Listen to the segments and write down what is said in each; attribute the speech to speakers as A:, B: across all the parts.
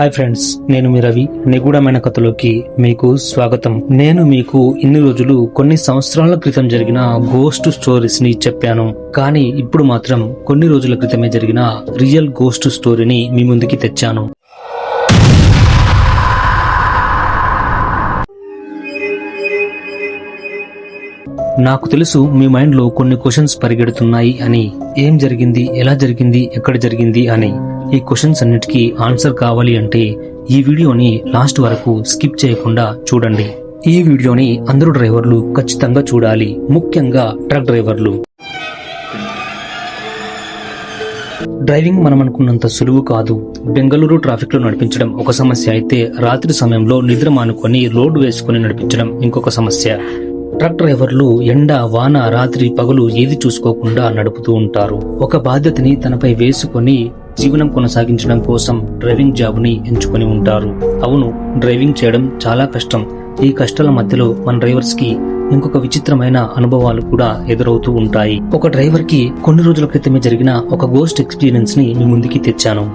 A: Hi friends నేను మీ రవి. నిగూఢమైన కథలోకి మీకు స్వాగతం. నేను మీకు ఇన్ని రోజులు కొన్ని సంవత్సరాల క్రితం జరిగిన గోస్ట్ స్టోరీస్ని చెప్పాను. కానీ ఇప్పుడు మాత్రం కొన్ని రోజుల క్రితమే జరిగిన రియల్ గోస్ట్ స్టోరీని మీ ముందుకి తెచ్చాను. నాకు తెలుసు మీ మైండ్లో కొన్ని క్వశ్చన్స్ పరిగెడుతున్నాయి అని. ఏం జరిగింది? ఎలా జరిగింది? ఎక్కడ జరిగింది? అని. ఈ క్వశ్చన్స్ అన్నిటికీ ఆన్సర్ కావాలి అంటే ఈ వీడియోని లాస్ట్ వరకు స్కిప్ చేయకుండా చూడండి. ఈ వీడియోని అందరూ డ్రైవర్లు ఖచ్చితంగా చూడాలి. ముఖ్యంగా ట్రక్ డ్రైవర్లు. డ్రైవింగ్ మనం అనుకున్నంత సులువు కాదు. బెంగళూరు ట్రాఫిక్లో నడిపించడం ఒక సమస్య అయితే రాత్రి సమయంలో నిద్ర మానుకొని రోడ్డు వేసుకుని నడిపించడం ఇంకొక సమస్య. ట్రక్ డ్రైవర్లు ఎండ వాన రాత్రి పగలు ఏది చూసుకోకుండా నడుపుతూ ఉంటారు. ఒక బాధ్యతని తనపై వేసుకొని జీవనం కొనసాగించడం కోసం డ్రైవింగ్ జాబ్ని ఎంచుకొని ఉంటారు. అవును డ్రైవింగ్ చేయడం చాలా కష్టం. ఈ కష్టాల మధ్యలో మన డ్రైవర్స్కి ఇంకొక విచిత్రమైన అనుభవాలు కూడా ఎదురవుతూ ఉంటాయి. ఒక డ్రైవర్కి కొన్ని రోజుల క్రితమే జరిగిన ఒక గోస్ట్ ఎక్స్పీరియన్స్ని మీ ముందుకి తెచ్చాను.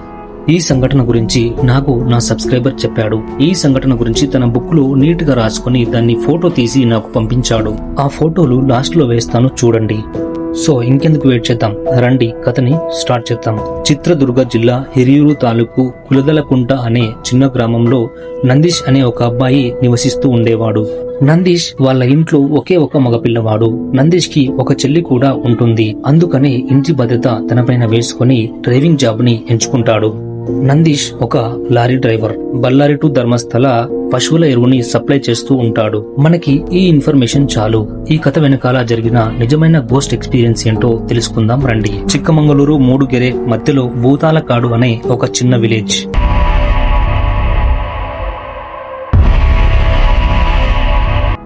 A: ఈ సంఘటన గురించి నాకు నా సబ్స్క్రైబర్ చెప్పాడు. ఈ సంఘటన గురించి తన బుక్లో నీట్గా రాసుకుని దాన్ని ఫోటో తీసి నాకు పంపించాడు. ఆ ఫోటోలు లాస్ట్లో వేస్తాను చూడండి. సో ఇంకెందుకు వెయిట్ చేద్దాం? రండి కథని స్టార్ట్ చేద్దాం. చిత్రదుర్గ జిల్లా హిరియూరు తాలూకు కులదలకుంట అనే చిన్న గ్రామంలో నందీష్ అనే ఒక అబ్బాయి నివసిస్తూ ఉండేవాడు. నందీష్ వాళ్ళ ఇంట్లో ఒకే ఒక మగపిల్లవాడు. నందీష్కి ఒక చెల్లి కూడా ఉంటుంది. అందుకనే ఇంటి భద్రత తనపైన వేసుకుని డ్రైవింగ్ జాబ్ని ఎంచుకుంటాడు. నందీష్ ఒక lorry driver. Ballari to Dharmasthala పశువుల ఎరువుని సప్లై చేస్తూ ఉంటాడు. మనకి ఈ ఇన్ఫర్మేషన్ చాలు. ఈ కథ వెనకాల జరిగిన నిజమైన గోస్ట్ ఎక్స్పీరియన్స్ ఏంటో తెలుసుకుందాం రండి. చిక్కమంగళూరు మూడుగెరే మధ్యలో భూతాలకాడు అనే ఒక చిన్న విలేజ్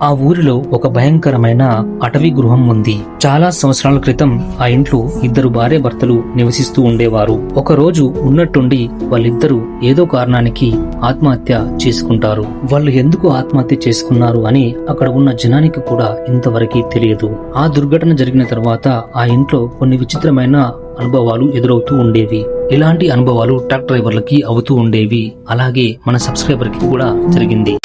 A: ఆ ఊరిలో ఒక భయంకరమైన అటవీ గృహం ఉంది. చాలా సంవత్సరాల క్రితం ఆ ఇంట్లో ఇద్దరు భార్య భర్తలు నివసిస్తూ ఉండేవారు. ఒక రోజు ఉన్నట్టుండి వాళ్ళిద్దరూ ఏదో కారణానికి ఆత్మహత్య చేసుకుంటారు. వాళ్ళు ఎందుకు ఆత్మహత్య చేసుకున్నారు అని అక్కడ ఉన్న జనానికి కూడా ఇంతవరకు తెలియదు. ఆ దుర్ఘటన జరిగిన తర్వాత ఆ ఇంట్లో కొన్ని విచిత్రమైన అనుభవాలు ఎదురవుతూ ఉండేవి. ఇలాంటి అనుభవాలు ట్రక్ డ్రైవర్లకి అవుతూ ఉండేవి. అలాగే మన సబ్స్క్రైబర్కి కూడా జరిగింది.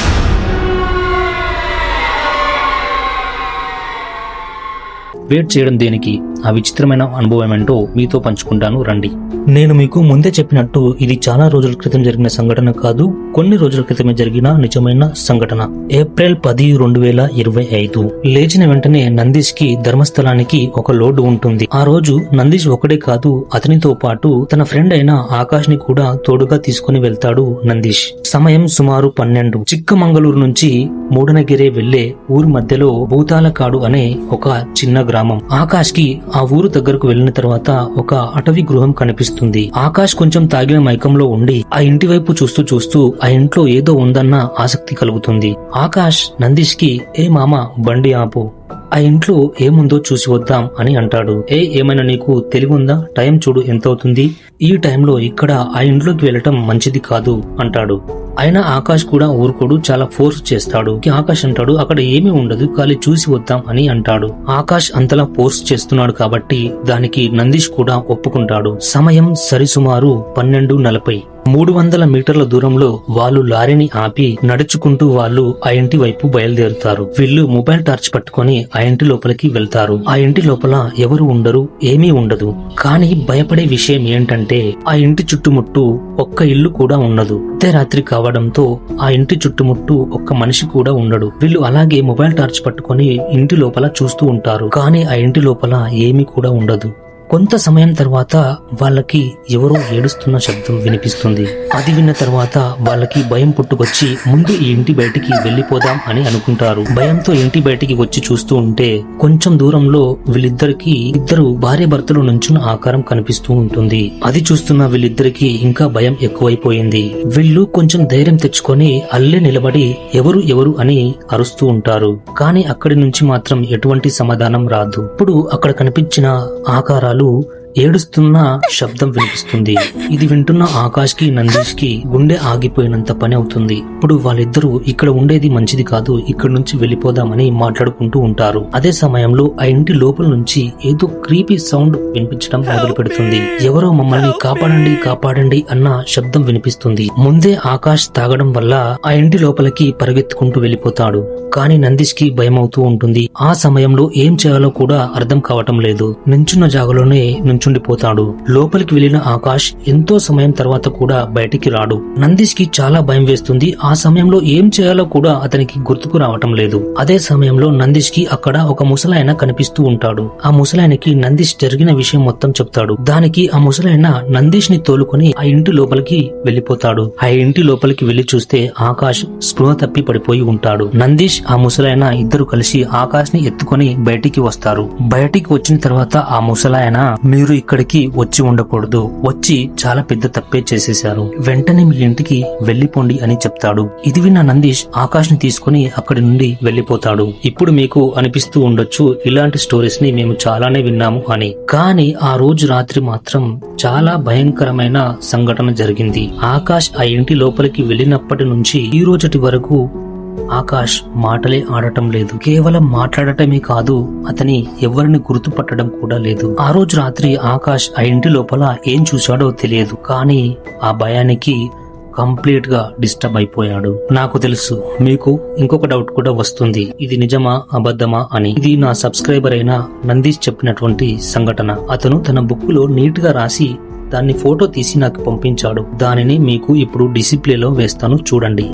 A: వెయిట్ చేయడం దేనికి ఆ విచిత్రమైన అనుభవం ఏంటో మీతో పంచుకుంటాను రండి. నేను మీకు ముందే చెప్పినట్టు ఇది చాలా రోజుల క్రితం జరిగిన సంఘటన కాదు కొన్ని రోజుల క్రితమే జరిగిన నిజమైన సంఘటన. ఏప్రిల్ పది రెండు వేల ఇరవై ఐదు. లేచిన వెంటనే నందీష్కి ధర్మస్థలానికి ఒక లోడ్ ఉంటుంది. ఆ రోజు నందీష్ ఒకడే కాదు అతనితో పాటు తన ఫ్రెండ్ అయిన ఆకాష్ని కూడా తోడుగా తీసుకుని వెళ్తాడు నందీష్. సమయం సుమారు పన్నెండు. చిక్కమంగళూరు నుంచి మూడనగిరే వెళ్ళే ఊరి మధ్యలో భూతాలకాడు అనే ఒక చిన్న గ్రామం. ఆకాష్కి ఆ ఊరు దగ్గరకు వెళ్ళిన తర్వాత ఒక అటవీ గృహం కనిపిస్తుంది. ఆకాష్ కొంచెం తాగిన మైకంలో ఉండి ఆ ఇంటి వైపు చూస్తూ చూస్తూ ఆ ఇంట్లో ఏదో ఉందన్న ఆసక్తి కలుగుతుంది. ఆకాష్ నందీష్కి ఏ మామ బండి ఆపు. ఆ ఇంట్లో ఏముందో చూసి వద్దాం అని అంటాడు. ఏ ఏమైనా నీకు తెలివి ఉందా టైం చూడు ఎంత అవుతుంది ఈ టైంలో ఇక్కడ ఆ ఇంట్లోకి వెళ్ళటం మంచిది కాదు అంటాడు. అయినా ఆకాష్ కూడా ఊరుకోడు చాలా ఫోర్స్ చేస్తాడు. ఆకాష్ అంటాడు అక్కడ ఏమీ ఉండదు ఖాళీ చూసి వద్దాం అని అంటాడు. ఆకాష్ అంతలా ఫోర్స్ చేస్తున్నాడు కాబట్టి దానికి నందీష్ కూడా ఒప్పుకుంటాడు. సమయం సరిసుమారు పన్నెండు నలభై. మూడు వందల మీటర్ల దూరంలో వాళ్ళు లారీని ఆపి నడుచుకుంటూ వాళ్ళు ఆ ఇంటి వైపు బయలుదేరుతారు. వీళ్ళు మొబైల్ టార్చ్ పట్టుకొని ఆ ఇంటి లోపలికి వెళ్తారు. ఆ ఇంటి లోపల ఎవరు ఉండరు ఏమీ ఉండదు. కానీ భయపడే విషయం ఏంటంటే ఆ ఇంటి చుట్టుముట్టు ఒక్క ఇల్లు కూడా ఉండదు. రాత్రి కావడంతో ఆ ఇంటి చుట్టుముట్టు ఒక్క మనిషి కూడా ఉండడు. వీళ్ళు అలాగే మొబైల్ టార్చ్ పట్టుకొని ఇంటి లోపల చూస్తూ ఉంటారు. కానీ ఆ ఇంటి లోపల ఏమీ కూడా ఉండదు. కొంత సమయం తర్వాత వాళ్ళకి ఎవరో ఏడుస్తున్న శబ్దం వినిపిస్తుంది. అది విన్న తర్వాత వాళ్ళకి భయం పుట్టుకొచ్చి ముందు ఈ ఇంటి బయటికి వెళ్ళిపోదాం అని అనుకుంటారు. భయంతో ఇంటి బయటికి వచ్చి చూస్తూ ఉంటే కొంచెం దూరంలో వీళ్ళిద్దరికి ఇద్దరు భార్య భర్తలు నుంచున్న ఆకారం కనిపిస్తూ ఉంటుంది. అది చూస్తున్న వీళ్ళిద్దరికి ఇంకా భయం ఎక్కువైపోయింది. వీళ్ళు కొంచెం ధైర్యం తెచ్చుకొని అల్లే నిలబడి ఎవరు ఎవరు అని అరుస్తూ ఉంటారు. కానీ అక్కడి నుంచి మాత్రం ఎటువంటి సమాధానం రాదు. ఇప్పుడు అక్కడ కనిపించిన ఆకారాలు lalu ఏడుస్తున్న శబ్దం వినిపిస్తుంది. ఇది వింటున్న ఆకాష్కి నందీష్కి గుండె ఆగిపోయినంత పని అవుతుంది. ఇప్పుడు వాళ్ళిద్దరూ ఇక్కడ ఉండేది మంచిది కాదు ఇక్కడ నుంచి వెళ్ళిపోదామని మాట్లాడుకుంటూ ఉంటారు. అదే సమయంలో ఆ ఇంటి లోపల నుంచి ఏదో క్రీపీ సౌండ్ వినిపించడం మొదలు పెడుతుంది. ఎవరో మమ్మల్ని కాపాడండి కాపాడండి అన్న శబ్దం వినిపిస్తుంది. ముందే ఆకాష్ తాగడం వల్ల ఆ ఇంటి లోపలికి పరిగెత్తుకుంటూ వెళ్ళిపోతాడు. కానీ నందీష్కి భయం అవుతూ ఉంటుంది. ఆ సమయంలో ఏం చేయాలో కూడా అర్థం కావటం లేదు. నించున్న జాగలోనే నుంచుండిపోతాడు లోపలికి వెళ్ళిన ఆకాష్ ఎంతో సమయం తర్వాత కూడా బయటికి రాడు. నందీష్కి చాలా భయం వేస్తుంది. ఆ సమయంలో ఏం చేయాలో కూడా అతనికి గుర్తుకు రావటం లేదు. అదే సమయంలో నందీష్కి అక్కడ ఒక ముసలాయన కనిపిస్తూ ఉంటాడు. ఆ ముసలాయనకి నందీష్ జరిగిన విషయం మొత్తం చెప్తాడు. దానికి ఆ ముసలాయన నందీష్ని తోలుకొని ఆ ఇంటి లోపలికి వెళ్ళిపోతాడు ఆ ఇంటి లోపలికి వెళ్ళి చూస్తే ఆకాష్ స్పృహ తప్పి పడిపోయి ఉంటాడు. నందీష్ ఆ ముసలాయన ఇద్దరు కలిసి ఆకాష్ని ఎత్తుకొని బయటికి వస్తారు. బయటికి వచ్చిన తర్వాత ఆ ముసలాయన మీరు మీరు ఇక్కడికి వచ్చి ఉండకూడదు. వచ్చి చాలా పెద్ద తప్పే చేసేశారు. వెంటనే మీ ఇంటికి వెళ్ళిపోండి అని చెప్తాడు. ఇది విన్న నందీష్ ఆకాష్ని తీసుకుని అక్కడి నుండి వెళ్ళిపోతాడు ఇప్పుడు మీకు అనిపిస్తూ ఉండొచ్చు ఇలాంటి స్టోరీస్ని మేము చాలానే విన్నాము అని. కానీ ఆ రోజు రాత్రి మాత్రం చాలా భయంకరమైన సంఘటన జరిగింది. ఆకాష్ ఆ ఇంటి లోపలికి వెళ్ళినప్పటి నుంచి ఈ రోజటి వరకు ఆకాష్ మాటలే ఆడటం లేదు. కేవలం మాట్లాడటమే కాదు అతని ఎవరిని గుర్తుపట్టడం కూడా లేదు. ఆ రోజు రాత్రి ఆకాష్ ఆ ఇంటి లోపల ఏం చూశాడో తెలియదు కానీ ఆ భయానికి కంప్లీట్గా డిస్టర్బ్ అయిపోయాడు. నాకు తెలుసు మీకు ఇంకొక డౌట్ కూడా వస్తుంది. ఇది నిజమా అబద్ధమా అని. ఇది నా సబ్స్క్రైబర్ అయిన నందీష్ చెప్పినటువంటి సంఘటన. అతను తన బుక్లో నీట్గా రాసి దాన్ని ఫోటో తీసి నాకు పంపించాడు. దానిని మీకు ఇప్పుడు డిసిప్లేలో వేస్తాను చూడండి.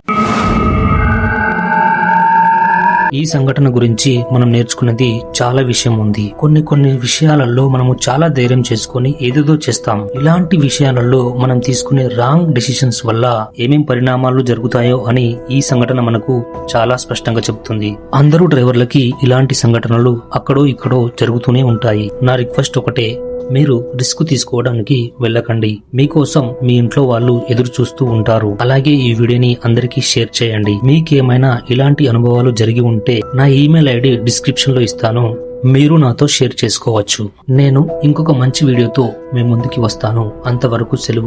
A: ఈ సంఘటన గురించి మనం నేర్చుకున్నది చాలా విషయం ఉంది. కొన్ని కొన్ని విషయాలలో మనము చాలా ధైర్యం చేసుకొని ఏదేదో చేస్తాం. ఇలాంటి విషయాలలో మనం తీసుకునే రాంగ్ డెసిషన్స్ వల్ల ఏమేం పరిణామాలు జరుగుతాయో అని ఈ సంఘటన మనకు చాలా స్పష్టంగా చెబుతుంది. అందరూ డ్రైవర్లకి ఇలాంటి సంఘటనలు అక్కడో ఇక్కడో జరుగుతూనే ఉంటాయి. నా రిక్వెస్ట్ ఒకటే మీరు రిస్క్ తీసుకోవడానికి వెళ్ళకండి. మీకోసం మీ ఇంట్లో వాళ్ళు ఎదురు చూస్తూ ఉంటారు. అలాగే ఈ వీడియోని అందరికీ షేర్ చేయండి. మీకేమైనా ఇలాంటి అనుభవాలు జరిగి ఉంటే నా ఈమెయిల్ ఐడి డిస్క్రిప్షన్లో ఇస్తాను. మీరు నాతో షేర్ చేసుకోవచ్చు. నేను ఇంకొక మంచి వీడియోతో మీ ముందుకి వస్తాను. అంతవరకు సెలవు.